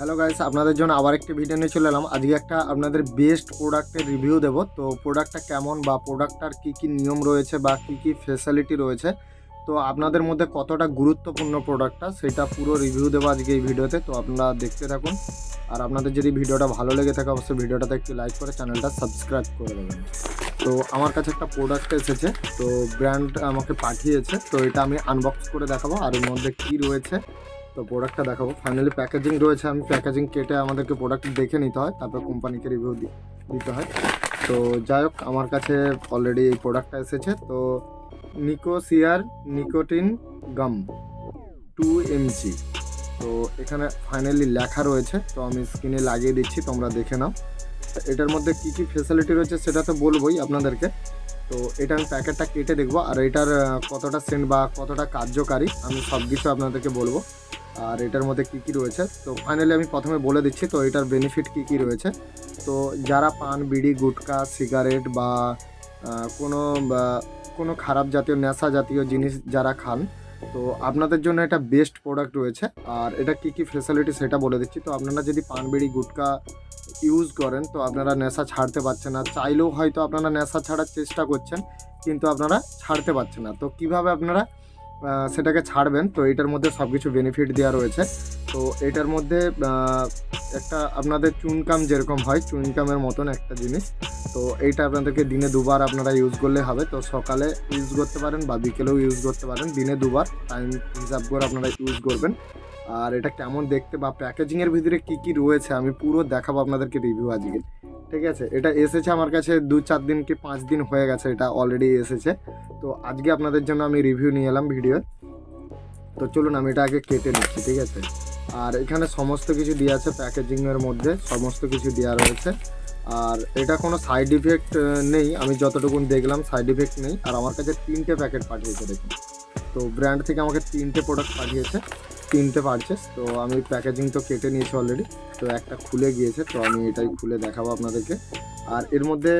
Hello guys আপনাদের জন্য আবার একটি ভিডিও নিয়ে চলে এলাম। আজকে একটা আপনাদের বেস্ট প্রোডাক্টের রিভিউ দেব। তো প্রোডাক্টটা কেমন বা প্রোডাক্টটার কী কী নিয়ম রয়েছে বা কী কী ফেসিলিটি রয়েছে? তো আপনাদের মধ্যে কতটা গুরুত্বপূর্ণ প্রোডাক্টটা সেটা পুরো রিভিউ দেবো আজকে এই ভিডিওতে তো। আপনারা দেখতে থাকুন। আর আপনাদের যদি ভিডিওটা ভালো লেগে থাকে, অবশ্যই ভিডিওটাতে একটু লাইক করে চ্যানেলটা সাবস্ক্রাইব করে দেবেন। তো আমার কাছে একটা প্রোডাক্ট এসেছে, তো ব্র্যান্ড আমাকে পাঠিয়েছে। তো এটা আমি আনবক্স করে দেখাবো। আর এর মধ্যে কী রয়েছে তো প্রোডাক্টটা দেখাবো। ফাইনালি প্যাকেজিং রয়েছে। আমি প্যাকেজিং কেটে আমাদেরকে প্রোডাক্ট দেখে নিতে হয়। তারপর কোম্পানিকে রিভিউ দিতে হয়। তো যাই হোক, আমার কাছে অলরেডি এই প্রোডাক্টটা এসেছে। তো নিকোসিয়ার নিকোটিন গাম টু এমজি তো এখানে ফাইনালি লেখা রয়েছে। তো আমি স্ক্রিনে লাগিয়ে দিচ্ছি। তোমরা দেখে নাও। এটার মধ্যে কী কী ফেসিলিটি রয়েছে সেটা তো বলবোই আপনাদেরকে। তো এটা আমি প্যাকেটটা কেটে দেখব। আর এটার কতটা সেন্ট বা কতটা কার্যকারী, আমি সব কিছু আপনাদেরকে বলব। আর এটার মধ্যে কী কী রয়েছে? তো ফাইনালি আমি প্রথমে বলে দিচ্ছি, তো এটার বেনিফিট কী কী রয়েছে? তো যারা পান, বিড়ি, গুটকা সিগারেট বা কোনো কোনো খারাপ জাতীয়, নেশা জাতীয় জিনিস যারা খান, তো আপনাদের জন্য এটা বেস্ট প্রোডাক্ট রয়েছে। আর এটা কী কী ফেসিলিটি সেটা বলে দিচ্ছি। তো আপনারা যদি পান, বিড়ি, গুটকা ইউজ করেন, তো আপনারা নেশা ছাড়তে পারছেন না। চাইলেও হয়তো আপনারা নেশা ছাড়ার চেষ্টা করছেন, কিন্তু আপনারা ছাড়তে পারছেন না। তো কীভাবে আপনারা সেটাকে ছাড়বেন। তো এটার মধ্যে সব কিছু বেনিফিট দেওয়া রয়েছে। তো এটার মধ্যে একটা আপনাদের চুনকাম যেরকম হয়, চুনকামের মতন একটা জিনিস। তো এইটা আপনাদেরকে দিনে দুবার আপনারা ইউজ করলে হবে। তো সকালে ইউজ করতে পারেন বা বিকেলেও ইউজ করতে পারেন। দিনে দুবার টাইম হিসাব করে আপনারা ইউজ করবেন। আর এটা কেমন দেখতে বা প্যাকেজিংয়ের ভিতরে কি কি রয়েছে, আমি পুরো দেখাবো আপনাদেরকে রিভিউ আজকে। ঠিক আছে? এটা এসেছে আমার কাছে দু চার দিন কি পাঁচ দিন হয়ে গেছে, এটা অলরেডি এসেছে। তো আজকে আপনাদের জন্য আমি রিভিউ নিয়ে এলাম ভিডিও তো চলুন, আমি এটা আগে কেটে নিচ্ছি, ঠিক আছে? আর এখানে সমস্ত কিছু দেওয়া আছে প্যাকেজিংয়ের মধ্যে, সমস্ত কিছু দেওয়া রয়েছে। আর এটা কোনো সাইড ইফেক্ট নেই, আমি যতটুকুন দেখলাম সাইড ইফেক্ট নেই। আর আমার কাছে তিনটে প্যাকেট পাঠিয়েছে, দেখুন। তো ব্র্যান্ড থেকে আমাকে তিনটে প্রোডাক্ট পাঠিয়েছে। তিনটে পারচেস তো আমি প্যাকেজিং তো কেটে নিয়েছি অলরেডি তো একটা খুলে গিয়েছে, তো আমি এটাই খুলে দেখাবো আপনাদেরকে। আর এর মধ্যে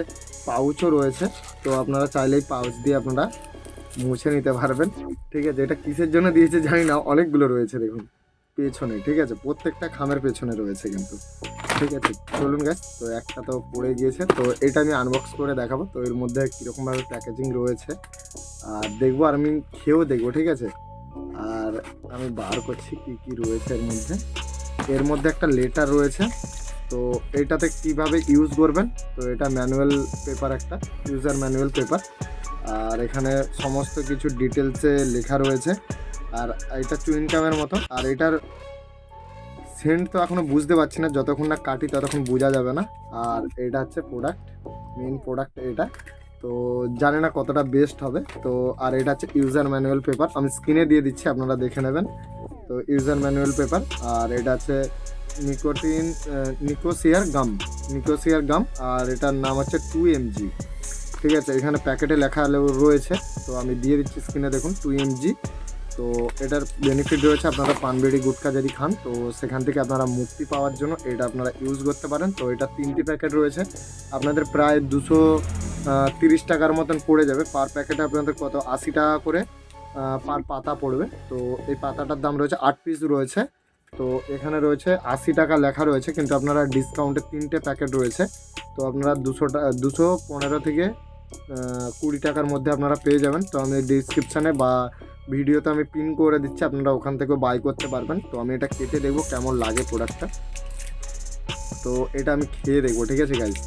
পাউচও রয়েছে, তো আপনারা চাইলেই পাউচ দিয়ে আপনারা মুছে নিতে পারবেন। ঠিক আছে, এটা কিসের জন্য দিয়েছে জানি না, অনেকগুলো রয়েছে দেখুন, পেছনে, ঠিক আছে, প্রত্যেকটা খামের পেছনে রয়েছে কিন্তু। ঠিক আছে, চলুন গ্যাস তো একটা তো পড়ে গিয়েছে, তো এটা আমি আনবক্স করে দেখাবো, তো এর মধ্যে কীরকমভাবে প্যাকেজিং রয়েছে। আর দেখব, আর আমি খেয়েও দেখব, ঠিক আছে। আমি বার করছি কি কি রয়েছে এর মধ্যে। এর মধ্যে একটা লেটার রয়েছে, তো এটাতে কীভাবে ইউজ করবেন? তো এটা ম্যানুয়াল পেপার একটা ইউজার ম্যানুয়াল পেপার আর এখানে সমস্ত কিছু ডিটেলসে লেখা রয়েছে। আর এটা চুইনকামের মতো। আর এটার সেন্ট তো এখনও বুঝতে পারছি না, যতক্ষণ না কাটি ততক্ষণ বোঝা যাবে না। আর এটা হচ্ছে প্রোডাক্ট মেন প্রোডাক্ট এটা। তো জানি না কতটা বেস্ট হবে। তো আর এটা হচ্ছে ইউজার ম্যানুয়াল পেপার আমি স্ক্রিনে দিয়ে দিচ্ছি, আপনারা দেখে নেবেন। তো ইউজার ম্যানুয়াল পেপার আর এটা আছে নিকোটিন নিকোসিয়ার গাম নিকোসিয়ার গাম আর এটার নাম হচ্ছে টু এমজি ঠিক আছে, এখানে প্যাকেটে লেখা রয়েছে। তো আমি দিয়ে দিচ্ছি স্ক্রিনে দেখুন টু এমজি তো এটার বেনিফিট রয়েছে আপনারা পানবেড়ি গুটকা যদি খান, তো সেখান থেকে আপনারা মুক্তি পাওয়ার জন্য এটা আপনারা ইউজ করতে পারেন। তো এটা তিনটি প্যাকেট রয়েছে। আপনাদের প্রায় দুশো তিরিশ টাকার মতন পড়ে যাবে। পার প্যাকেটে আপনাদের কত? আশি টাকা করে পার পাতা পড়বে। তো এই পাতাটার দাম রয়েছে আট পিস রয়েছে। তো এখানে রয়েছে আশি টাকা লেখা রয়েছে, কিন্তু আপনারা ডিসকাউন্টে তিনটে প্যাকেট রয়েছে। তো আপনারা দুশো দুশো পনেরো থেকে কুড়ি টাকার মধ্যে আপনারা পেয়ে যাবেন। তো আমি ডিসক্রিপশানে বা ভিডিওতে আমি পিন করে দিচ্ছি, আপনারা ওখান থেকে বাই করতে পারবেন। তো আমি এটা কেটে দেখব কেমন লাগে প্রোডাক্টটা তো এটা আমি খেয়ে দেখব, ঠিক আছে গাইজ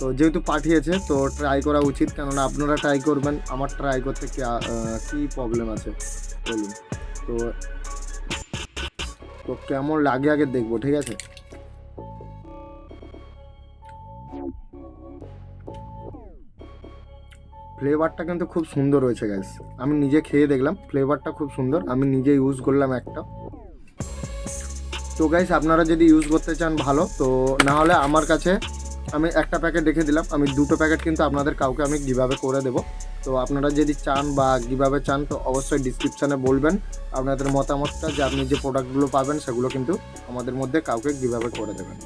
তো যেহেতু পাঠিয়েছে, তো ট্রাই করা উচিত, কেননা আপনারা ট্রাই করবেন, আমার ট্রাই করতে কি প্রবলেম আছে? বলুন। তো তো কেমন লাগে আগে দেখব, ঠিক আছে? ফ্লেভারটা কিন্তু খুব সুন্দর রয়েছে গ্যাস আমি নিজে খেয়ে দেখলাম, ফ্লেভারটা খুব সুন্দর। আমি নিজে ইউজ করলাম একটা। তো গাইস আপনারা যদি ইউজ করতে চান ভালো, তো না হলে আমার কাছে আমি একটা প্যাকেট রেখে দিলাম। আমি দুটো প্যাকেট কিন্তু আপনাদের কাউকে আমি কীভাবে করে দেবো। তো আপনারা যদি চান বা কীভাবে চান, তো অবশ্যই ডিসক্রিপশানে বলবেন। আপনাদের মতামতটা, যে আপনি যে প্রোডাক্টগুলো পাবেন, সেগুলো কিন্তু আমাদের মধ্যে কাউকে কীভাবে করে দেবেন।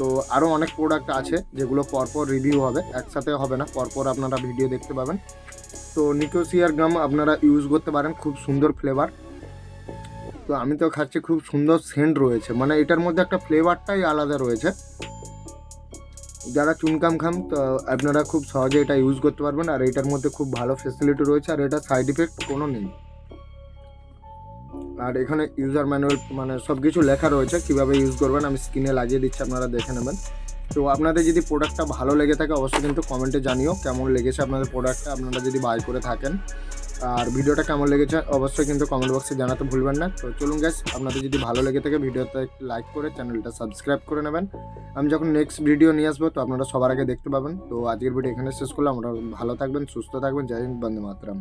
তো আরও অনেক প্রোডাক্ট আছে যেগুলো পরপর রিভিউ হবে। একসাথে হবে না, পরপর আপনারা ভিডিও দেখতে পাবেন। তো নিকোসিয়ার গাম আপনারা ইউজ করতে পারেন, খুব সুন্দর ফ্লেভার তো আমি তো খাচ্ছি, খুব সুন্দর সেন্ট রয়েছে। মানে এটার মধ্যে একটা ফ্লেভারটাই আলাদা রয়েছে। যারা চুনকাম খান, তো আপনারা খুব সহজে এটা ইউজ করতে পারবেন। আর এটার মধ্যে খুব ভালো ফেসিলিটি রয়েছে, আর এটা সাইড ইফেক্ট কোনো নেই। আর এখানে ইউজার ম্যানুয়াল মানে সব কিছু লেখা রয়েছে, কীভাবে ইউজ করবেন আমি স্ক্রিনে লাগিয়ে দিচ্ছি, আপনারা দেখে নেবেন। তো আপনাদের যদি প্রোডাক্টটা ভালো লেগে থাকে, অবশ্যই কিন্তু কমেন্টে জানিও কেমন লেগেছে আপনাদের প্রোডাক্টটা আপনারা যদি বাই করে থাকেন। আর ভিডিওটা কেমন লেগেছে, অবশ্যই কিন্তু কমেন্ট বক্সে জানাতে ভুলবেন না। তো চলুন গ্যাস আপনাদের যদি ভালো লেগে থাকে, ভিডিওতে একটু লাইক করে চ্যানেলটা সাবস্ক্রাইব করে নেবেন। আমি যখন নেক্সট ভিডিও নিয়ে আসব, তো আপনারা সবার আগে দেখতে পাবেন। তো আজকের ভিডিও এখানে শেষ করলাম। আমরা ভালো থাকবেন, সুস্থ থাকবেন। জয় হিন্দ, বন্দে মাতরম।